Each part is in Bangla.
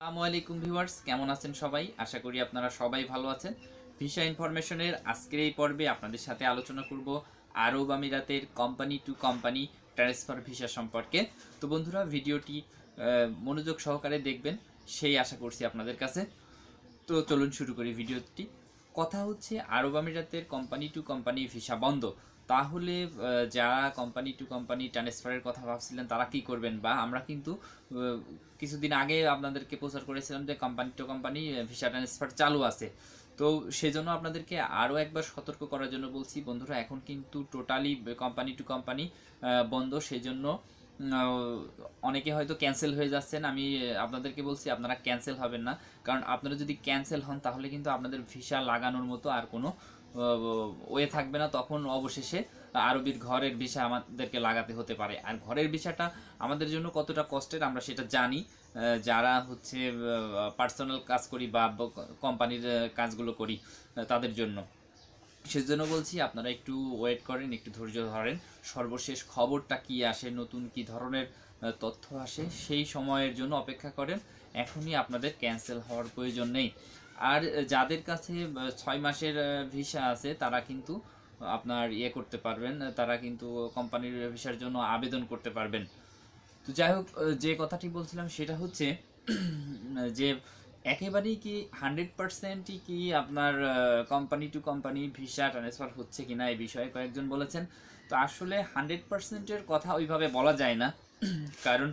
আসসালামু আলাইকুম ভিউয়ার্স, কেমন আছেন সবাই? আশা করি আপনারা সবাই ভালো আছেন। ভিসা ইনফরমেশনের আজকের এই পর্বে আপনাদের সাথে আলোচনা করব আরব আমিরাতের company to company transfer visa সম্পর্কে। তো বন্ধুরা, ভিডিওটি মনোযোগ সহকারে দেখবেন, সেই আশা করছি আপনাদের কাছে। তো চলুন শুরু করি ভিডিওটি। কথা হচ্ছে আরব আমিরাতের কোম্পানি টু কোম্পানি ভিসা বন্ধ। তাহলে যারা কোম্পানি টু কোম্পানি ট্রান্সফারের কথা ভাবছিলেন, তারা কি করবেন? বা আমরা কিন্তু কিছুদিন আগে আপনাদেরকে প্রচার করেছিলাম যে company to company visa transfer চালু আছে। তো সেজন্য আপনাদেরকে আরও একবার সতর্ক করার জন্য বলছি, বন্ধুরা, এখন কিন্তু টোটালি কোম্পানি টু কোম্পানি বন্ধ। সেজন্য অনেকে হয়তো ক্যান্সেল হয়ে যাচ্ছেন। আমি আপনাদেরকে বলছি, আপনারা ক্যান্সেল হবেন না। কারণ আপনারা যদি ক্যান্সেল হন, তাহলে কিন্তু আপনাদের ভিসা লাগানোর মতো আর কোনো ওয়ে থাকবে না। তখন অবশেষে আরবির ঘরের ভিসা আমাদেরকে লাগাতে হতে পারে। আর ঘরের ভিসাটা আমাদের জন্য কতটা কষ্টের, আমরা সেটা জানি। যারা হচ্ছে পার্সোনাল কাজ করি বা কোম্পানির কাজগুলো করি তাদের জন্য। সেজন্য বলছি আপনারা একটু ওয়েট করেন, একটু ধৈর্য ধরেন। সর্বশেষ খবরটা কি আসে, নতুন কি ধরনের তথ্য আসে, সেই সময়ের জন্য অপেক্ষা করেন। এখনই আপনাদের ক্যান্সেল হওয়ার প্রয়োজন নেই। আর যাদের কাছে ছয় মাসের ভিসা আছে, তারা কিন্তু আপনার ইয়ে করতে পারবেন, তারা কিন্তু কোম্পানির ভিসার জন্য আবেদন করতে পারবেন। তো যাই হোক যে কথাটি বলছিলাম সেটা হচ্ছে, যে একেবারেই কি হান্ড্রেড পার্সেন্টই কি আপনার company to company visa transfer হচ্ছে কি না এই বিষয়ে কয়েকজন বলেছেন। তো আসলে হান্ড্রেড পার্সেন্টের কথা ওইভাবে বলা যায় না। কারণ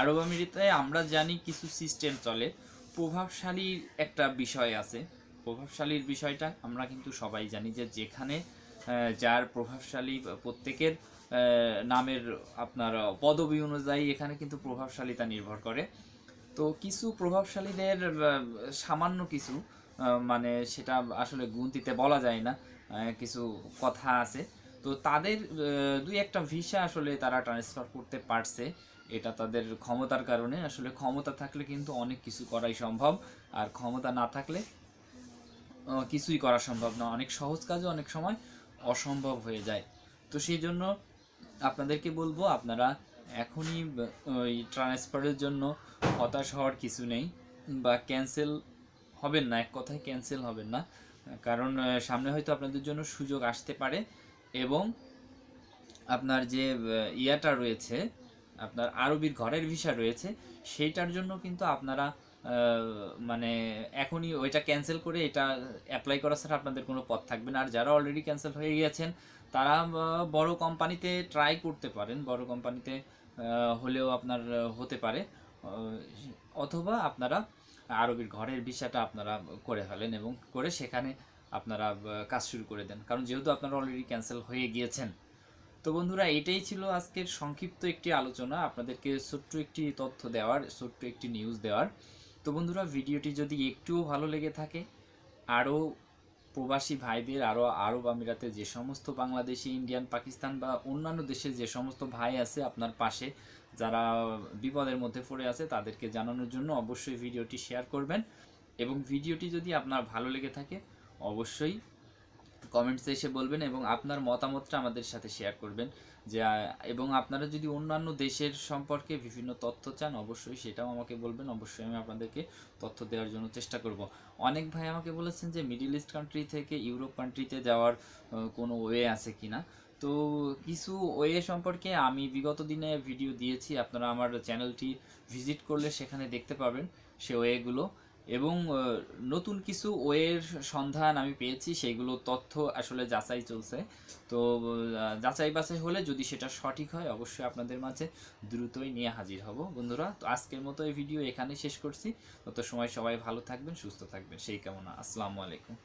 আরব আমিরাতে আমরা জানি কিছু সিস্টেম চলে। প্রভাবশালীর একটা বিষয় আছে। প্রভাবশালীর বিষয়টা আমরা কিন্তু সবাই জানি যে যেখানে যার প্রভাবশালী প্রত্যেকের নামের আপনার পদবি অনুযায়ী এখানে কিন্তু প্রভাবশালীতা নির্ভর করে। তো কিছু প্রভাবশালীদের সামান্য কিছু মানে সেটা আসলে গুনতিতে বলা যায় না কিছু কথা আছে। তো তাদের দুই একটা ভিসা আসলে তারা ট্রান্সফার করতে পারছে। এটা তাদের ক্ষমতার কারণে। আসলে ক্ষমতা থাকলে কিন্তু অনেক কিছু করাই সম্ভব, আর ক্ষমতা না থাকলে কিছুই করা সম্ভব না। অনেক সহজ কাজও অনেক সময় অসম্ভব হয়ে যায়। তো সেই জন্য আপনাদেরকে বলব, আপনারা এখনই ওই ট্রান্সফারের জন্য হতাশ হওয়ার কিছু নেই বা ক্যান্সেল হবেন না, এক কথায় ক্যান্সেল হবেন না। কারণ সামনে হয়তো আপনাদের জন্য সুযোগ আসতে পারে এবং আপনার যে ইয়াটা রয়েছে, আপনার আরবির ঘরের ভিসা রয়েছে, সেইটার জন্য কিন্তু আপনারা মানে এখনই ওইটা ক্যান্সেল করে এটা অ্যাপ্লাই করা ছাড়া আপনাদের কোনো পথ থাকবে না। আর যারা অলরেডি ক্যান্সেল হয়ে গিয়েছেন, তারা বড় কোম্পানিতে ট্রাই করতে পারেন। বড় কোম্পানিতে হলেও আপনার হতে পারে। অথবা আপনারা আরবির ঘরের ভিসাটা আপনারা করে ফেলেন এবং করে সেখানে আপনারা কাজ শুরু করে দেন। কারণ যেহেতু আপনারা অলরেডি ক্যান্সেল হয়ে গিয়েছেন। তো বন্ধুরা, এটাই ছিল আজকের সংক্ষিপ্ত একটি আলোচনা। আপনাদেরকে ছোট্ট একটি তথ্য দেওয়ার, ছোট্ট একটি নিউজ দেওয়ার। তো বন্ধুরা, ভিডিওটি যদি একটুও ভালো লেগে থাকে, আরও প্রবাসী ভাইদের, আরও আরব আমিরাতে যে সমস্ত বাংলাদেশি, ইন্ডিয়ান, পাকিস্তান বা অন্যান্য দেশের যে সমস্ত ভাই আছে আপনার পাশে, যারা বিপদের মধ্যে পড়ে আছে, তাদেরকে জানানোর জন্য অবশ্যই ভিডিওটি শেয়ার করবেন। এবং ভিডিওটি যদি আপনার ভালো লেগে থাকে, অবশ্যই কমেন্টসে এসে বলবেন এবং আপনার মতামতটা আমাদের সাথে শেয়ার করবেন। যে, এবং আপনারা যদি অন্যান্য দেশের সম্পর্কে বিভিন্ন তথ্য চান, অবশ্যই সেটাও আমাকে বলবেন। অবশ্যই আমি আপনাদেরকে তথ্য দেওয়ার জন্য চেষ্টা করব। অনেক ভাই আমাকে বলেছেন যে মিডিল ইস্ট কান্ট্রি থেকে ইউরোপ কান্ট্রিতে যাওয়ার কোনো ওয়ে আছে কিনা? তো কিছু ওয়ে সম্পর্কে আমি বিগত দিনে ভিডিও দিয়েছি। আপনারা আমার চ্যানেলটি ভিজিট করলে সেখানে দেখতে পাবেন সে ওয়েগুলো এবং নতুন কিছু ওয়ের সন্ধান আমি পেয়েছি, সেগুলো তথ্য আসলে যাচাই চলছে। তো যাচাই বাছাই হলে যদি সেটা সঠিক হয়, অবশ্যই আপনাদের মাঝে দ্রুতই নিয়ে হাজির হব। বন্ধুরা, তো আজকের মতো এই ভিডিও এখানে শেষ করছি। তত সময় সবাই ভালো থাকবেন, সুস্থ থাকবেন। সেই কামনা। আসসালামু আলাইকুম।